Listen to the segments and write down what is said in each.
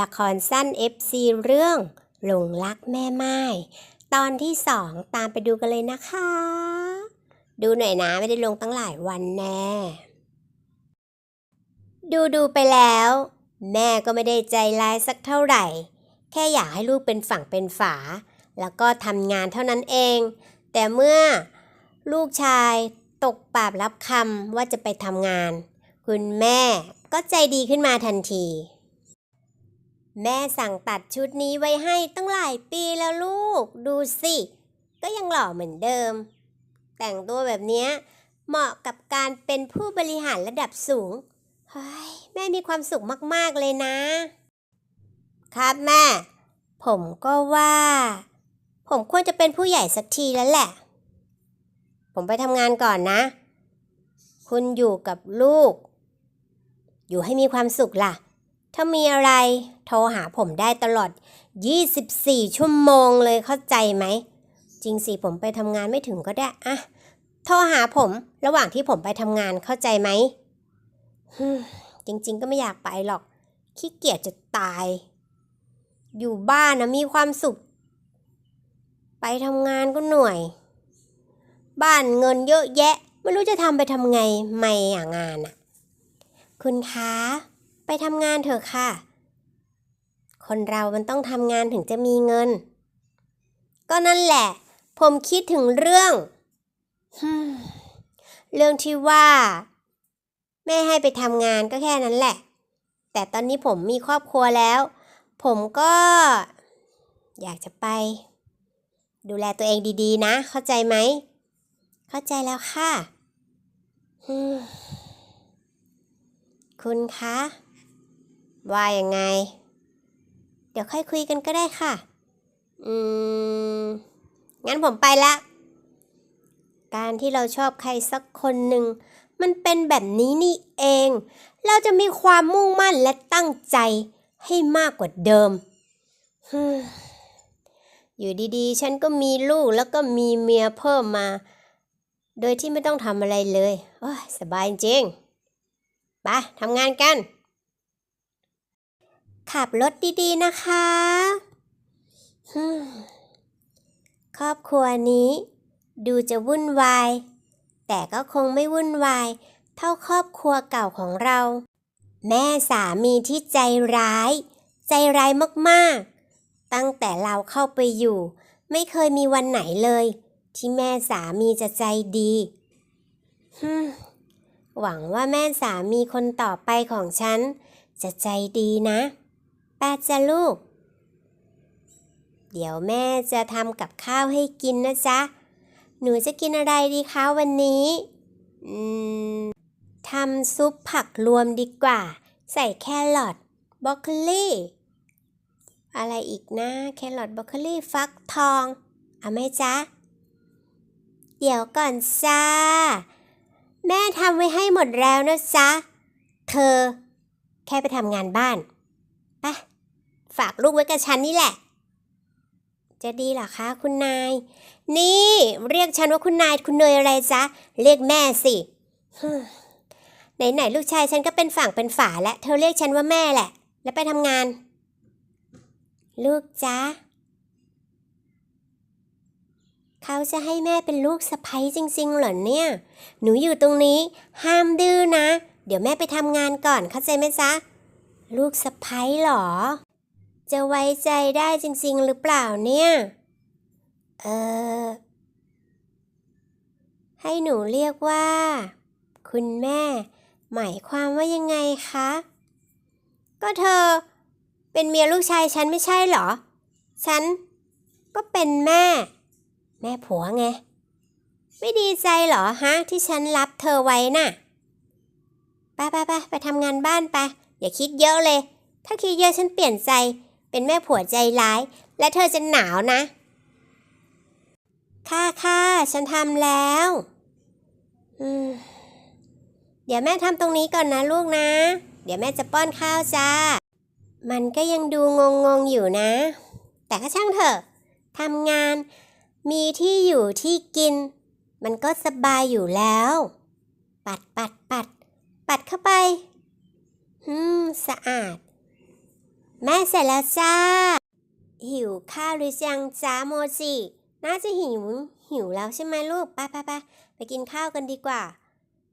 ละครสั้น FC เรื่องหลงรักแม่ไม้ตอนที่สองตามไปดูกันเลยนะคะ ดูหน่อยนะไม่ได้ลงตั้งหลายวันแน่ ดูดูไปแล้ว แม่ก็ไม่ได้ใจร้ายสักเท่าไหร่ แค่อยากให้ลูกเป็นฝั่งเป็นฝา แล้วก็ทำงานเท่านั้นเอง แต่เมื่อลูกชายตกปากรับคำว่าจะไปทำงาน คุณแม่ก็ใจดีขึ้นมาทันที แม่สั่งตัดชุดนี้ไว้ให้ตั้งหลายปีแล้วลูก ดูสิ ก็ยังหล่อเหมือนเดิม แต่งตัวแบบนี้เหมาะกับการเป็นผู้บริหารระดับสูง เฮ้ย แม่มีความสุขมาก ๆ เลยนะ ครับแม่ ผมก็ว่า ผมควรจะเป็นผู้ใหญ่สักทีแล้วแหละ ผมไปทำงานก่อนนะ คุณอยู่กับลูก อยู่ให้มีความสุขล่ะ ถ้ามีอะไร โทรหาผมได้ตลอด 24 ชั่วโมงเลยเข้าใจไหม จริงสิผมไปทำงานไม่ถึงก็ได้อะโทรหาผมระหว่างที่ผมไปทำงานเข้าใจไหมจริง ๆ ก็ไม่อยากไปหรอก ขี้เกียจจะตาย อยู่บ้านนะมีความสุข ไปทำงานก็เหนื่อยบ้านเงินเยอะแยะ ไม่รู้จะทำไปทำไงไม่อะงานอะคุณคะ ไปทำงานเถอะค่ะ คนเรามันต้องทำงานถึงจะมีเงิน ก็นั่นแหละ ผมคิดถึงเรื่อง เรื่องที่ว่า แม่ให้ไปทำงานก็แค่นั้นแหละ แต่ตอนนี้ผมมีครอบครัวแล้ว ผมก็ อยากจะไป ดูแลตัวเองดีๆ นะ เข้าใจไหม เข้าใจแล้วค่ะคุณคะ ว่ายังไง เดี๋ยวค่อยคุยกันก็ได้ค่ะ อืม งั้นผมไปละ การที่เราชอบใครสักคนหนึ่ง มันเป็นแบบนี้นี่เอง เราจะมีความมุ่งมั่นและตั้งใจให้มากกว่าเดิม อยู่ดีๆ ฉันก็มีลูกแล้วก็มีเมียเพิ่มมา โดยที่ไม่ต้องทำอะไรเลย โอ้ย สบายจริง ไปทำงานกัน ขับรถดีๆนะคะครอบครัวนี้ ดูจะวุ่นวาย แต่ก็คงไม่วุ่นวาย เท่าครอบครัวเก่าของเรา แม่สามีที่ใจร้าย ใจร้ายมากๆ ตั้งแต่เราเข้าไปอยู่ ไม่เคยมีวันไหนเลย ที่แม่สามีจะใจดีฮึหวังว่าแม่สามีคนต่อไปของฉัน จะใจดีนะ ป้าจะลูก เดี๋ยวแม่จะทำกับข้าวให้กินนะจ๊ะ หนูจะกินอะไรดีคะวันนี้ อืมทำซุปผักรวมดีกว่า ใส่แครอทบรอกโคลีอะไรอีกนะแครอทบรอกโคลีฟักทองเอาไหมจ๊ะ เดี๋ยวก่อนจ้า แม่ทำไว้ให้หมดแล้วนะจ๊ะ เธอ แค่ไปทำงานบ้าน ฝากลูกไว้กับฉันนี่แหละ จะดีหรอคะ คุณนาย นี่ เรียกฉันว่าคุณนายคุณเนยอะไรจ๊ะ เรียกแม่สิไหนๆลูกชายฉันก็เป็นฝั่งเป็นฝาแล้วเธอเรียกฉันว่าแม่แหละ แล้วไปทำงาน ลูกจ๊ะเขาจะให้แม่เป็นลูกสะใภ้จริงๆเหรอเนี่ย หนูอยู่ตรงนี้ ห้ามดื้อนะ เดี๋ยวแม่ไปทำงานก่อนเข้าใจไหมจ๊ะ ลูกสะใภ้หรอ จะไว้ใจได้จริง ๆ หรือเปล่าเนี่ย เออ ให้หนูเรียกว่า คุณแม่ หมายความว่ายังไงคะ ก็เธอ เป็นเมียลูกชายฉันไม่ใช่เหรอ ฉัน ก็เป็นแม่ แม่ผัวไง ไม่ดีใจเหรอฮะ ที่ฉันรับเธอไว้น่ะ ไปไปไปไปทำงานบ้านไป อย่าคิดเยอะเลย ถ้าคิดเยอะฉันเปลี่ยนใจ เป็นแม่ผัวใจร้าย และเธอจะหนาวนะ ค่ะค่ะฉันทำแล้วเดี๋ยวแม่ทำตรงนี้ก่อนนะลูกนะ เดี๋ยวแม่จะป้อนข้าวจ้า มันก็ยังดูงงๆอยู่นะ แต่ก็ช่างเถอะทำงาน มีที่อยู่ที่กิน มันก็สบายอยู่แล้ว ปัดปัดปัด ปัดเข้าไป อืม สะอาด แม่เสร็จแล้วจ้า หิวข้าวหรือยังจ้าโมจิน่าจะหิวหิวแล้วใช่ไหมลูก ไปไปไปไปกินข้าวกันดีกว่า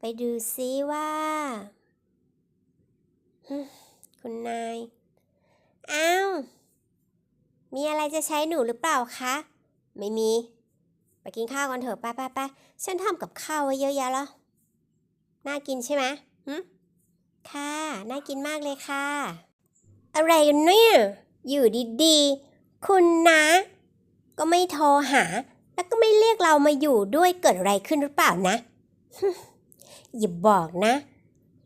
ไปดูซิว่า คุณนาย อ้าว มีอะไรจะใช้หนูหรือเปล่าคะ ไม่มี ไปกินข้าวกันเถอะ ไปไปไปฉันทำกับข้าวไว้เยอะแยะแล้ว น่ากินใช่ไหมหค่ะ น่ากินมากเลยค่ะ อะไรกันเนี่ย อยู่ดีๆ คุณนะ ก็ไม่โทรหา แล้วก็ไม่เรียกเรามาอยู่ด้วยเกิดอะไรขึ้นหรือเปล่านะ อย่าบอกนะ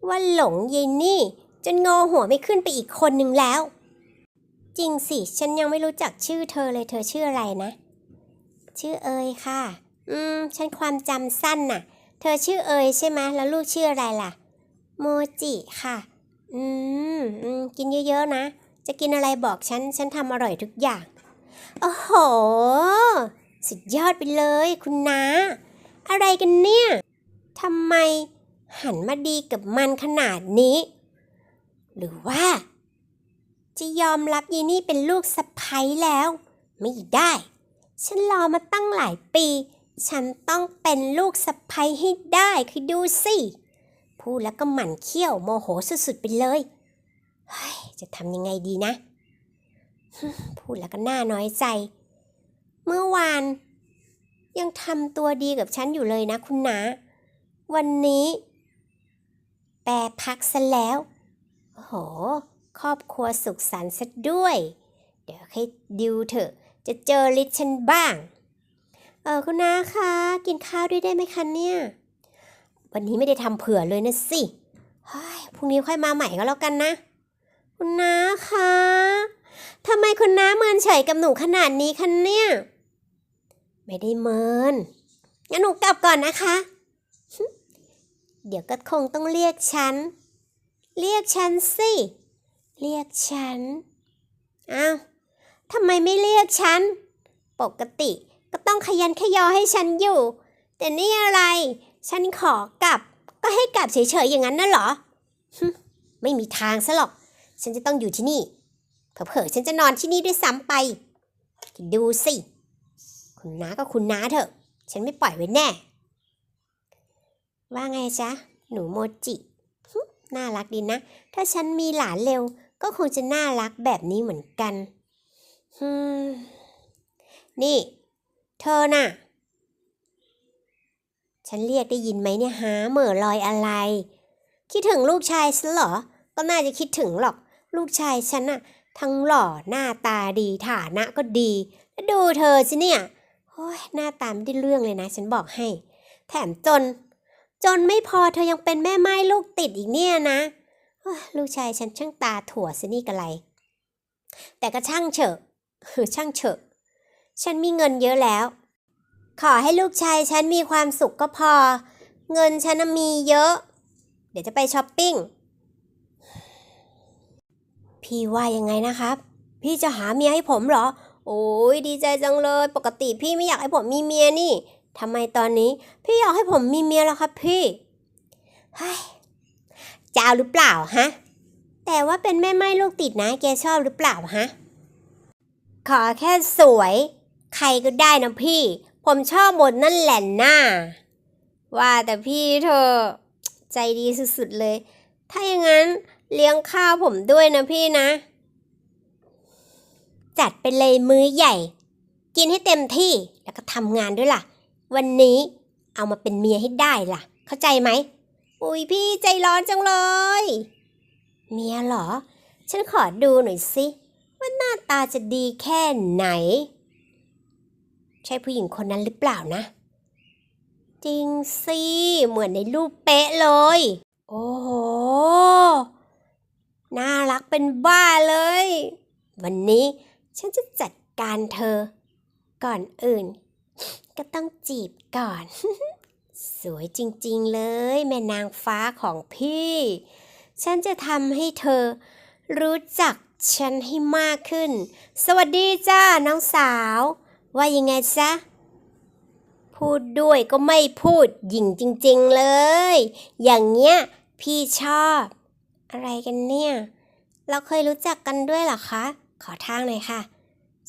ว่าหลงยายนี่ จนงอหัวไม่ขึ้นไปอีกคนหนึ่งแล้ว จริงสิ ฉันยังไม่รู้จักชื่อเธอเลยเธอชื่ออะไรนะ ชื่อเอยค่ะ อืม ฉันความจำสั้นน่ะ เธอชื่อเอยใช่ไหมแล้วลูกชื่ออะไรล่ะ โมจิค่ะ อืมอืม กินเยอะๆนะ จะกินอะไรบอกฉัน ฉันทำอร่อยทุกอย่าง โอ้โห สุดยอดไปเลยคุณนา อะไรกันเนี่ยทำไมหันมาดีกับมันขนาดนี้ หรือว่า จะยอมรับยีนี่เป็นลูกสะใภ้แล้ว ไม่ได้ ฉันรอมาตั้งหลายปี ฉันต้องเป็นลูกสะใภ้ให้ได้คือดูสิ พูดแล้วก็หมั่นเขี้ยวโมโหสุดๆไปเลยเฮ้ยจะทำยังไงดีนะ พูดแล้วก็น่าน้อยใจ เมื่อวาน ยังทำตัวดีกับฉันอยู่เลยนะคุณนาวันนี้ แปรพักซะแล้วโอ้โห ครอบครัวสุขสันต์ซะด้วย เดี๋ยวให้ดิวเถอะ จะเจอลิศฉันบ้าง เออคุณนาคะ กินข้าวด้วยได้ไหมคะเนี่ย วันนี้ไม่ได้ทำเผื่อเลยนะสิเฮ้ยพรุ่งนี้ค่อยมาใหม่ก็แล้วกันนะ คุณน้าคะทำไมคุณน้าเมินเฉยกับหนูขนาดนี้คะเนี่ย ไม่ได้เมิน งั้นหนูกลับก่อนนะคะ เดี๋ยวก็คงต้องเรียกฉัน เรียกฉันสิ เรียกฉัน อ้าวทำไมไม่เรียกฉัน ปกติก็ต้องขยันขยอให้ฉันอยู่ แต่นี่อะไร ฉันขอกลับ ก็ให้กลับเฉยๆอย่างนั้นน่ะเหรอฮึไม่มีทางซะหรอก ฉันจะต้องอยู่ที่นี่ เผลอๆฉันจะนอนที่นี่ด้วยซ้ำไป ดูสิ คุณน้าก็คุณน้าเถอะ ฉันไม่ปล่อยไว้แน่ ว่าไงจ๊ะ หนูโมจิ น่ารักดีนะ ถ้าฉันมีหลานเร็ว ก็คงจะน่ารักแบบนี้เหมือนกันฮึนี่ เธอน่ะ ฉันเรียกได้ยินไหมเนี่ยฮะเหม่อลอยอะไร คิดถึงลูกชายฉันเหรอ ก็น่าจะคิดถึงหรอก ลูกชายฉันน่ะ ทั้งหล่อหน้าตาดีฐานะก็ดี แล้วดูเธอสิเนี่ยโอ้ยหน้าตาไม่ได้เรื่องเลยนะ ฉันบอกให้ แถมจน จนไม่พอเธอยังเป็นแม่ไม้ลูกติดอีกเนี่ยนะลูกชายฉันช่างตาถั่วสินี่กะไร แต่ก็ช่างเถอะช่างเถอะ ฉันมีเงินเยอะแล้ว ขอให้ลูกชายฉันมีความสุขก็พอ เงินฉันน่ะมีเยอะ เดี๋ยวจะไปช้อปปิ้ง พี่ว่ายังไงนะครับ พี่จะหาเมียให้ผมเหรอ โอ้ยดีใจจังเลย ปกติพี่ไม่อยากให้ผมมีเมียนี่ทำไมตอนนี้ พี่อยากให้ผมมีเมียแล้วครับพี่เฮ้ยจะเอาหรือเปล่าฮะ แต่ว่าเป็นแม่ไม้ลูกติดนะ แกชอบหรือเปล่าฮะ ขอแค่สวย ใครก็ได้นะพี่ ผมชอบหมดนั่นแหละน่าว่าแต่พี่เธอใจดีสุดๆเลย ถ้าอย่างนั้นเลี้ยงข้าวผมด้วยนะพี่นะ จัดไปเลยมื้อใหญ่ กินให้เต็มที่แล้วก็ทำงานด้วยล่ะ วันนี้เอามาเป็นเมียให้ได้ล่ะ เข้าใจไหมอุ้ยพี่ใจร้อนจังเลย เมียเหรอ ฉันขอดูหน่อยสิ ว่าหน้าตาจะดีแค่ไหน ใช่ผู้หญิงคนนั้นหรือเปล่านะ จริงสิ เหมือนในรูปเป๊ะเลย โอ้โห น่ารักเป็นบ้าเลย วันนี้ฉันจะจัดการเธอ ก่อนอื่น ก็ต้องจีบก่อน สวยจริงๆเลย แม่นางฟ้าของพี่ ฉันจะทำให้เธอ รู้จักฉันให้มากขึ้น สวัสดีจ้าน้องสาว ว่ายังไงจ๊ะพูดด้วยก็ไม่พูดหยิ่งจริง ๆเลย อย่างเงี้ยพี่ชอบ อะไรกันเนี่ย เราเคยรู้จักกันด้วยหรอคะ ขอทางหน่อยค่ะ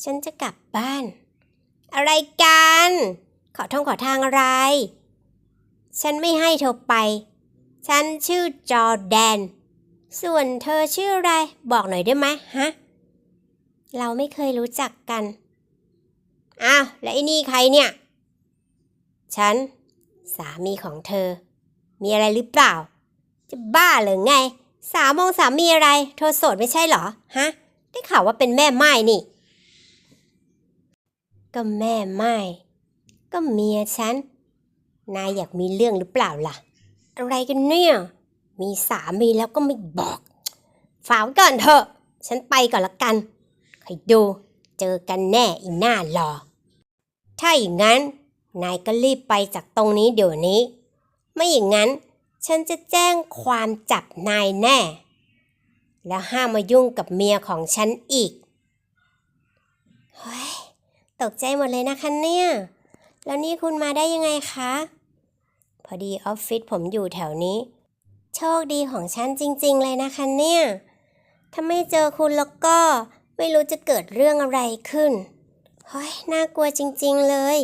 ฉันจะกลับบ้าน อะไรกัน ขอท่องขอทางอะไร ฉันไม่ให้เธอไป ฉันชื่อจอแดน ส่วนเธอชื่ออะไร บอกหน่อยได้ไหมฮะ เราไม่เคยรู้จักกัน อ้าวแล้วไอ้นี่ใครเนี่ย ฉัน สามีของเธอ มีอะไรหรือเปล่า จะบ้าหรือไง สาวมองสามีอะไร เธอโสดไม่ใช่เหรอ ฮะ ได้ข่าวว่าเป็นแม่ไม้นี่ ก็แม่ไม้ก็เมียฉัน นายอยากมีเรื่องหรือเปล่าล่ะ อะไรกันเนี่ย มีสามีแล้วก็ไม่บอก ฝากไว้ก่อนเถอะ ฉันไปก่อนละกัน ใครดู เจอกันแน่อีหน้ารอถ้าอย่างนั้น นายก็รีบไปจากตรงนี้เดี๋ยวนี้ ไม่อย่างนั้น ฉันจะแจ้งความจับนายแน่ แล้วห้ามมายุ่งกับเมียของฉันอีก เฮ้ย ตกใจหมดเลยนะคะเนี่ย แล้วนี่คุณมาได้ยังไงคะ พอดีออฟฟิศผมอยู่แถวนี้ โชคดีของฉันจริง ๆ เลยนะคะเนี่ย ถ้าไม่เจอคุณแล้วก็ ไม่รู้จะเกิดเรื่องอะไรขึ้นเฮ้ยน่ากลัวจริง ๆเลย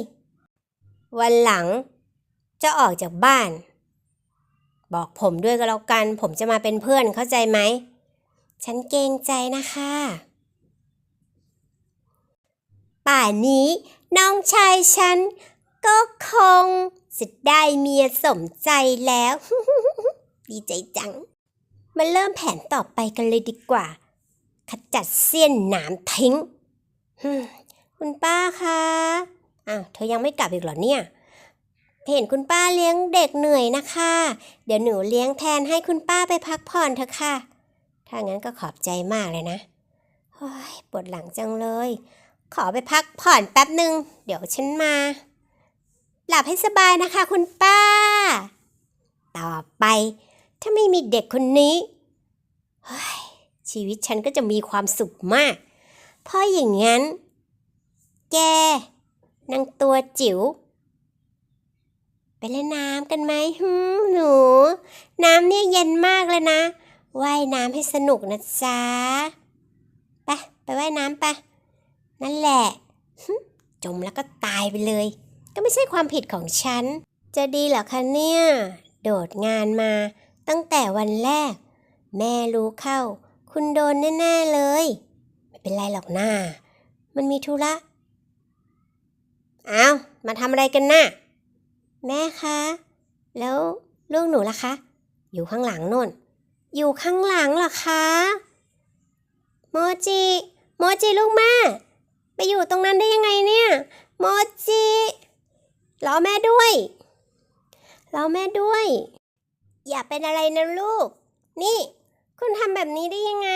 วันหลัง จะออกจากบ้าน บอกผมด้วยก็แล้วกัน ผมจะมาเป็นเพื่อนเข้าใจไหม ฉันเกรงใจนะคะ ป่านนี้น้องชายฉันก็คงจะได้เมียสมใจแล้ว ดีใจจัง มาเริ่มแผนต่อไปกันเลยดีกว่า ขจัดเสี้ยนหนามทิ้งคุณป้าคะอ้าวเธอยังไม่กลับอีกเหรอเนี่ย เห็นคุณป้าเลี้ยงเด็กเหนื่อยนะคะ เดี๋ยวหนูเลี้ยงแทนให้คุณป้าไปพักผ่อนเถอะค่ะ ถ้างั้นก็ขอบใจมากเลยนะโอ้ยปวดหลังจังเลย ขอไปพักผ่อนแป๊บหนึ่งเดี๋ยวฉันมา หลับให้สบายนะคะคุณป้า ต่อไปถ้าไม่มีเด็กคนนี้เฮ้ย ชีวิตฉันก็จะมีความสุขมาก เพราะอย่างนั้น แกนางตัวจิ๋วไปเล่นน้ำกันไหมฮึหนู น้ำเนี่ยเย็นมากเลยนะว่ายน้ำให้สนุกนะจ๊ะไปไปว่ายน้ำไปนั่นแหละจมแล้วก็ตายไปเลย ก็ไม่ใช่ความผิดของฉัน จะดีเหรอคะเนี่ย โดดงานมาตั้งแต่วันแรก แม่รู้เข้า คุณโดนแน่ๆเลย ไม่เป็นไรหรอกน้า มันมีธุระเอ้ามาทำอะไรกันน่ะ แม่คะ แล้วลูกหนูล่ะคะ อยู่ข้างหลังนู่นอยู่ข้างหลังหรอคะ โมจิ โมจิลูกแม่ ไปอยู่ตรงนั้นได้ยังไงเนี่ย โมจิรอแม่ด้วยรอแม่ด้วย อย่าเป็นอะไรนะลูก นี่ คุณทำแบบนี้ได้ยังไง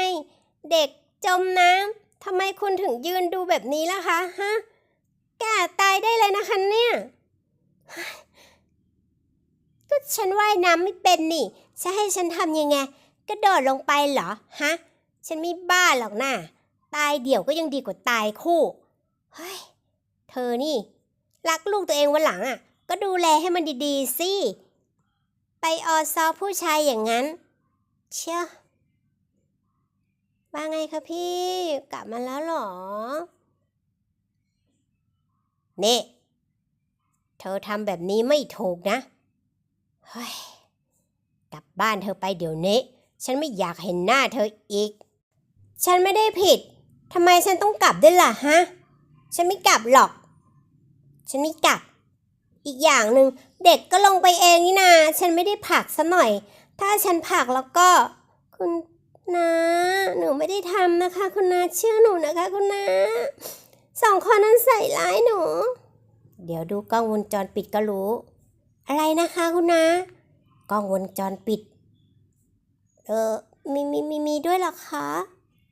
เด็กจมน้ำทำไมคุณถึงยืนดูแบบนี้ล่ะคะฮะแก่ตายได้เลยนะคะเนี่ยก็ฉันว่ายน้ำไม่เป็นนี่จะให้ฉันทำยังไงกระโดดลงไปเหรอฮะฉันไม่บ้าหรอกนะตายเดี่ยวก็ยังดีกว่าตายคู่เฮ้ยเธอนี่ รักลูกตัวเองวันหลังอะ ก็ดูแลให้มันดีๆสิไปออซอผู้ชายอย่างนั้น เชื่อ ว่าไงคะพี่ กลับมาแล้วหรอ นี่ เธอทำแบบนี้ไม่ถูกนะ เฮ้ย กลับบ้านเธอไปเดี๋ยวนี้ ฉันไม่อยากเห็นหน้าเธออีก ฉันไม่ได้ผิด ทำไมฉันต้องกลับด้วยล่ะฮะ ฉันไม่กลับหรอก ฉันไม่กลับ อีกอย่างหนึ่งเด็กก็ลงไปเองนี่นา ฉันไม่ได้ผลักซะหน่อย ถ้าฉันผลักแล้วก็ คุณนา หนูไม่ได้ทำนะคะ คุณนาเชื่อหนูนะคะคุณนาสองคนนั้นใส่ร้ายหนู เดี๋ยวดูกล้องวงจรปิดก็รู้ อะไรนะคะคุณนากล้องวงจรปิด เออมีมีมีมีด้วยหรอคะ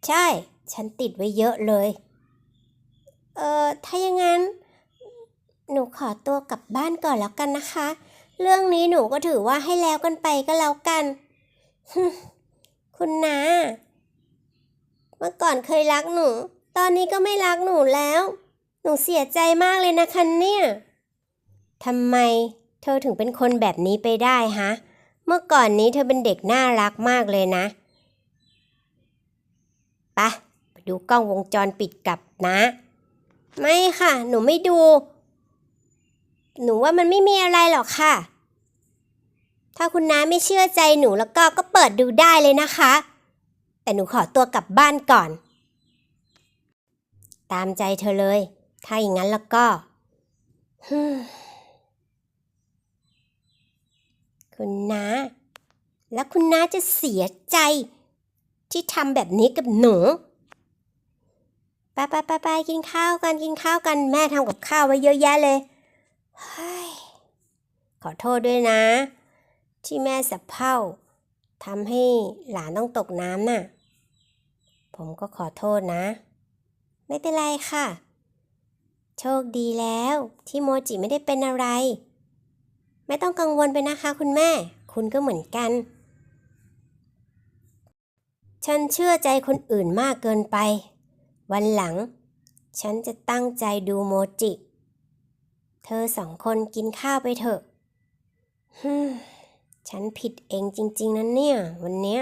ใช่ ฉันติดไว้เยอะเลย เออถ้าอย่างนั้น หนูขอตัวกลับบ้านก่อนแล้วกันนะคะ เรื่องนี้หนูก็ถือว่าให้แล้วกันไปก็แล้วกัน คุณนา มื่อก่อนเคยรักหนู ตอนนี้ก็ไม่รักหนูแล้ว หนูเสียใจมากเลยนะคะเนี่ยทำไมเธอถึงเป็นคนแบบนี้ไปได้ฮะ เมื่อก่อนนี้เธอเป็นเด็กน่ารักมากเลยนะไปะไปดูกล้องวงจรปิดกับนะ ไม่ค่ะ หนูไม่ดู หนูว่ามันไม่มีอะไรหรอกค่ะ ถ้าคุณน้าไม่เชื่อใจหนูแล้วก็ก็เปิดดูได้เลยนะคะ แต่หนูขอตัวกลับบ้านก่อน ตามใจเธอเลย ถ้าอย่างนั้นแล้วก็ คุณน้า แล้วคุณน้าจะเสียใจ ที่ทำแบบนี้กับหนูไปไปไปไปกินข้าวกันกินข้าวกันแม่ทำกับข้าวไว้เยอะแยะเลยขอโทษด้วยนะ ที่แม่สับเพร่าทำให้หลานต้องตกน้ำน่ะ ผมก็ขอโทษนะ ไม่เป็นไรค่ะ โชคดีแล้วที่โมจิไม่ได้เป็นอะไร ไม่ต้องกังวลไปนะคะคุณแม่ คุณก็เหมือนกัน ฉันเชื่อใจคนอื่นมากเกินไป วันหลัง ฉันจะตั้งใจดูโมจิ เธอสองคนกินข้าวไปเถอะฮึฉันผิดเองจริง ๆนะเนี่ย วันเนี้ย